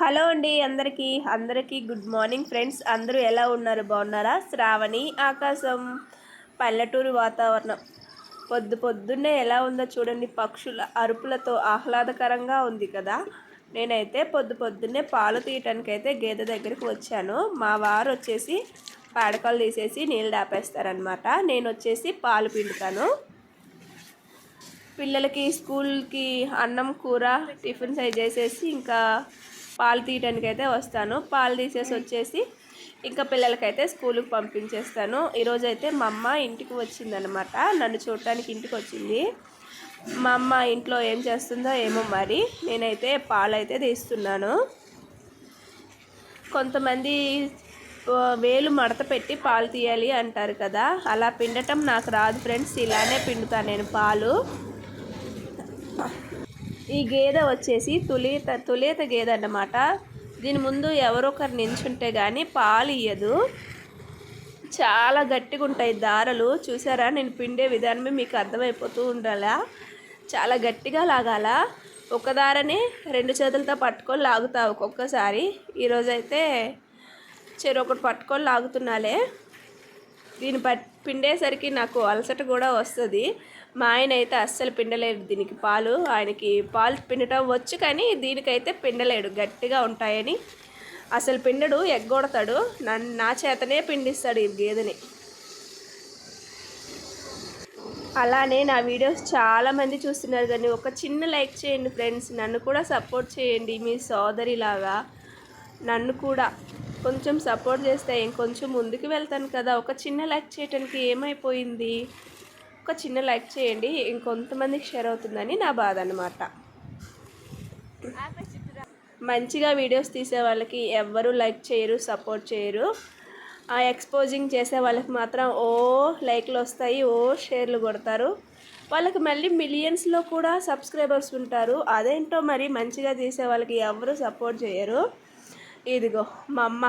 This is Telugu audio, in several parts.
హలో అండి అందరికీ. అందరికీ గుడ్ మార్నింగ్ ఫ్రెండ్స్. అందరూ ఎలా ఉన్నారు? బాగున్నారా? శ్రావణి ఆకాశం పల్లెటూరు వాతావరణం. పొద్దు పొద్దున్నే ఎలా ఉందో చూడండి. పక్షుల అరుపులతో ఆహ్లాదకరంగా ఉంది కదా. నేనైతే పొద్దు పొద్దున్నే పాలు తీయటానికి అయితే గేదె దగ్గరికి వచ్చాను. మా వారు వచ్చేసి పాడకలు తీసేసి నీళ్ళు దాపేస్తారనమాట నేను వచ్చేసి పాలు పిండుతాను. పిల్లలకి స్కూల్కి అన్నం కూర టిఫిన్స్ అవి చేసేసి ఇంకా పాలు తీయడానికి అయితే వస్తాను. పాలు తీసేసి వచ్చేసి ఇంకా పిల్లలకైతే స్కూల్కి పంపించేస్తాను. ఈరోజు అయితే మా అమ్మ ఇంటికి వచ్చిందనమాట నన్ను చూడటానికి ఇంటికి వచ్చింది. మా అమ్మ ఇంట్లో ఏం చేస్తుందో ఏమో మరి. నేనైతే పాలైతే తీస్తున్నాను. కొంతమంది వేలు మడత పెట్టి పాలు తీయాలి అంటారు కదా. అలా పిండటం నాకు రాదు ఫ్రెండ్స్. ఇలానే పిండుతాను నేను పాలు. ఈ గేదె వచ్చేసి తులేత తులేత గేదె అన్నమాట. దీని ముందు ఎవరో ఒకరు నించుంటే కానీ పాలు ఇయ్యదు. చాలా గట్టిగా ఉంటాయి దారలు. చూసారా? నేను పిండే విధానమే మీకు అర్థమైపోతూ ఉండాలా? చాలా గట్టిగా లాగాల? ఒక దారని రెండు చేతులతో పట్టుకొని లాగుతా ఒక్కొక్కసారి. ఈరోజైతే చెరు ఒకటి పట్టుకొని లాగుతున్నాలే. దీన్ని పట్ పిండేసరికి నాకు అలసట కూడా వస్తుంది. మా ఆయన అయితే అస్సలు పిండలేడు దీనికి పాలు. ఆయనకి పాలు పిండటం వచ్చు కానీ దీనికైతే పిండలేడు గట్టిగా ఉంటాయని. అసలు పిండడు ఎగ్గొడతాడు నన్ను నా చేతనే పిండిస్తాడు ఈ గేదెని. అలానే నా వీడియోస్ చాలామంది చూస్తున్నారు కానీ ఒక చిన్న లైక్ చేయండి ఫ్రెండ్స్. నన్ను కూడా సపోర్ట్ చేయండి మీ సోదరిలాగా. నన్ను కూడా. కొంచెం సపోర్ట్ చేస్తే ఇంకొంచెం ముందుకు వెళ్తాను కదా. ఒక చిన్న లైక్ చేయటానికి ఏమైపోయింది? ఒక చిన్న లైక్ చేయండి. ఇంకొంతమందికి షేర్ అవుతుందని నా బాధ అనమాట మంచిగా వీడియోస్ తీసే వాళ్ళకి ఎవ్వరూ లైక్ చేయరు సపోర్ట్ చేయరు. ఆ ఎక్స్పోజింగ్ చేసే వాళ్ళకి మాత్రం ఓ లైక్లు వస్తాయి ఓ షేర్లు కొడతారు. వాళ్ళకి మళ్ళీ మిలియన్స్లో కూడా సబ్స్క్రైబర్స్ ఉంటారు. అదేంటో మరి మంచిగా తీసే వాళ్ళకి ఎవరు సపోర్ట్ చేయరు. ఇదిగో మా అమ్మ.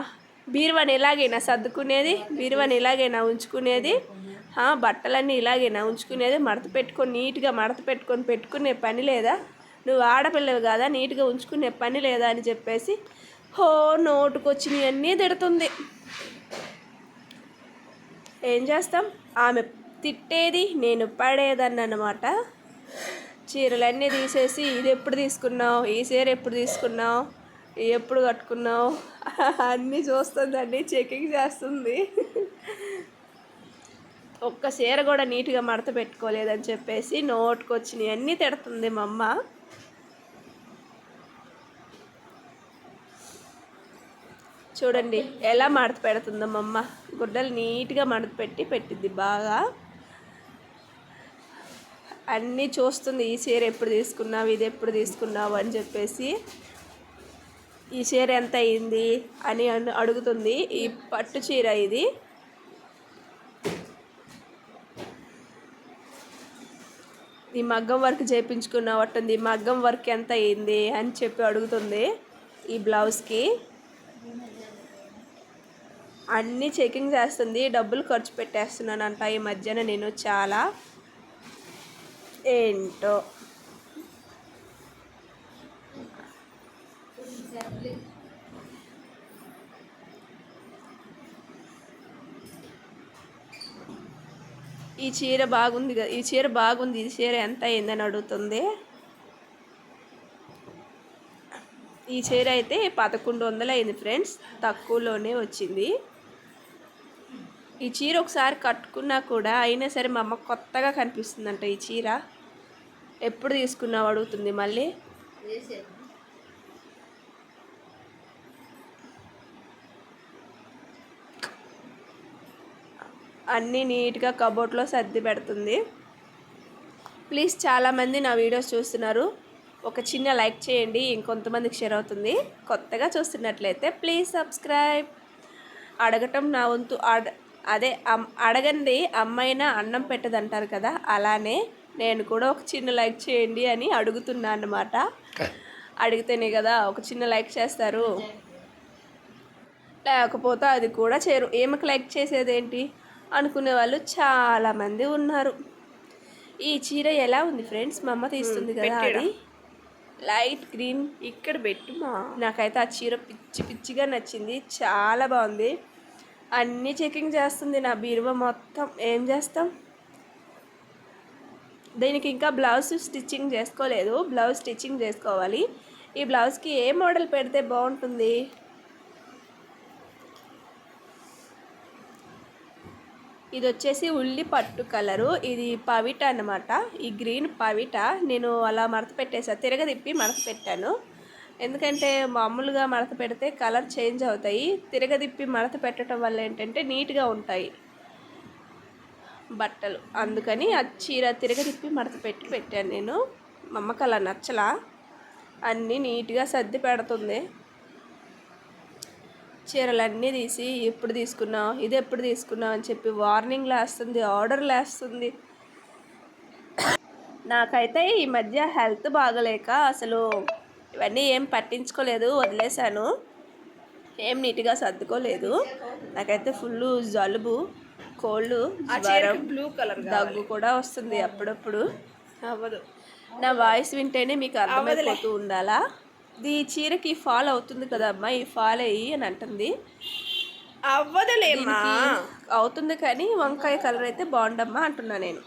బీరువాని ఎలాగైనా సర్దుకునేది బీరువాని ఎలాగైనా ఉంచుకునేది. బట్టలన్నీ ఇలాగైనా ఉంచుకునేది. మడత పెట్టుకొని నీట్గా మడత పెట్టుకొని పెట్టుకునే పని లేదా? నువ్వు ఆడపిల్లవి కదా? నీట్గా ఉంచుకునే పని లేదా అని చెప్పేసి హో నోటుకొచ్చినవి అన్నీ తిడుతుంది. ఏం చేస్తాం? ఆమె తిట్టేది నేను పడేదాన్ని అనమాట చీరలన్నీ తీసేసి ఇది ఎప్పుడు తీసుకున్నావు? ఈ చీర ఎప్పుడు తీసుకున్నావు? ఎప్పుడు కట్టుకున్నావు? అన్నీ చూస్తుంది అన్నీ చెకింగ్ చేస్తుంది. ఒక్క చీర కూడా నీట్గా మడత పెట్టుకోలేదని చెప్పేసి నోటుకొచ్చినవి అన్నీ తిడుతుంది మా అమ్మ. చూడండి ఎలా మడత పెడుతుందో మా అమ్మ. గుడ్డలు నీట్గా మడత పెట్టి పెట్టిద్ది బాగా. అన్నీ చూస్తుంది ఈ చీర ఎప్పుడు తీసుకున్నావు ఇది ఎప్పుడు తీసుకున్నావు అని చెప్పేసి. ఈ చీర ఎంత అయింది అని అడుగుతుంది. ఈ పట్టు చీర ఇది. ఈ మగ్గం వర్క్ చేయించుకున్నట్టుంది ఈ మగ్గం వర్క్ ఎంత అయింది అని చెప్పి అడుగుతుంది ఈ బ్లౌజ్కి. అన్నీ చెకింగ్ చేస్తుంది డబ్బులు ఖర్చు పెట్టేస్తున్నానంట ఈ మధ్యన నేను చాలా. ఏంటో? ఈ చీర బాగుంది కదా ఈ చీర బాగుంది ఈ చీర ఎంత అయిందని అడుగుతుంది. ఈ చీర అయితే పదకొండు వందలు అయింది ఫ్రెండ్స్ తక్కువలోనే వచ్చింది. ఈ చీర ఒకసారి కట్టుకున్నా కూడా అయినా సరే మా అమ్మ కొత్తగా కనిపిస్తుందంట ఈ చీర. ఎప్పుడు తీసుకున్నావు అడుగుతుంది మళ్ళీ? అన్నీ నీట్గా కబోర్డ్లో సర్ది పెడుతుంది. ప్లీజ్ చాలామంది నా వీడియోస్ చూస్తున్నారు. ఒక చిన్న లైక్ చేయండి ఇంకొంతమందికి షేర్ అవుతుంది. కొత్తగా చూస్తున్నట్లయితే ప్లీజ్ సబ్స్క్రైబ్. అడగటం నా వంతు అడ అదే అమ్- అడగండి అమ్మైనా అన్నం పెట్టదంటారు కదా అలానే నేను కూడా ఒక చిన్న లైక్ చేయండి అని అడుగుతున్నా అన్నమాట. అడిగితేనే కదా ఒక చిన్న లైక్ చేస్తారు. లేకపోతే అది కూడా చేరు ఏమకి లైక్ చేసేదేంటి అనుకునే వాళ్ళు చాలామంది ఉన్నారు. ఈ చీర ఎలా ఉంది ఫ్రెండ్స్? మా అమ్మ తీస్తుంది కదా అది. Light green. ఇక్కడ పెట్టుమా నాకైతే ఆ చీర పిచ్చి పిచ్చిగా నచ్చింది. చాలా బాగుంది. అన్నీ చెకింగ్ చేస్తుంది నా బీరువా మొత్తం. ఏం చేస్తాం? దీనికి ఇంకా బ్లౌజ్ స్టిచ్చింగ్ చేసుకోలేదు. బ్లౌజ్ స్టిచ్చింగ్ చేసుకోవాలి. ఈ బ్లౌజ్కి ఏ మోడల్ పెడితే బాగుంటుంది? ఇది వచ్చేసి ఉల్లి పట్టు కలరు. ఇది పవిట అన్నమాట. ఈ గ్రీన్ పవిట. నేను అలా మడత పెట్టేసా. తిరగదిప్పి మడత పెట్టాను. ఎందుకంటే మామూలుగా మడత పెడితే కలర్ చేంజ్ అవుతాయి. తిరగదిప్పి మడత పెట్టడం వల్ల ఏంటంటే నీట్గా ఉంటాయి బట్టలు. అందుకని ఆ చీర తిరగదిప్పి మడత పెట్టి పెట్టాను నేను. మా అమ్మకి అలా నచ్చలా. అన్నీ నీట్గా సర్ది పెడుతుంది. చీరలన్నీ తీసి ఎప్పుడు తీసుకున్నావు ఇది ఎప్పుడు తీసుకున్నావు అని చెప్పి వార్నింగ్ లేస్తుంది ఆర్డర్ లేస్తుంది నాకైతే ఈ మధ్య హెల్త్ బాగలేక అసలు ఇవన్నీ ఏం పట్టించుకోలేదు వదిలేశాను. ఏం నీట్గా సర్దుకోలేదు. నాకైతే ఫుల్ జలుబు ఆ జ్వరం బ్లూ కలర్ దగ్గు కూడా వస్తుంది అప్పుడప్పుడు. అవ్వదు. నా వాయిస్ వింటేనే మీకు అర్థమైపోతూ ఉండాలా? ఈ చీరకి ఫాల్ అవుతుంది కదా అమ్మా ఈ ఫాల్ అయ్యి అని అంటుంది. అవ్వదులేమ్మా. దీనికి అవుతుంది కానీ వంకాయ కలర్ అయితే బాగుండమ్మా అంటున్నా నేను.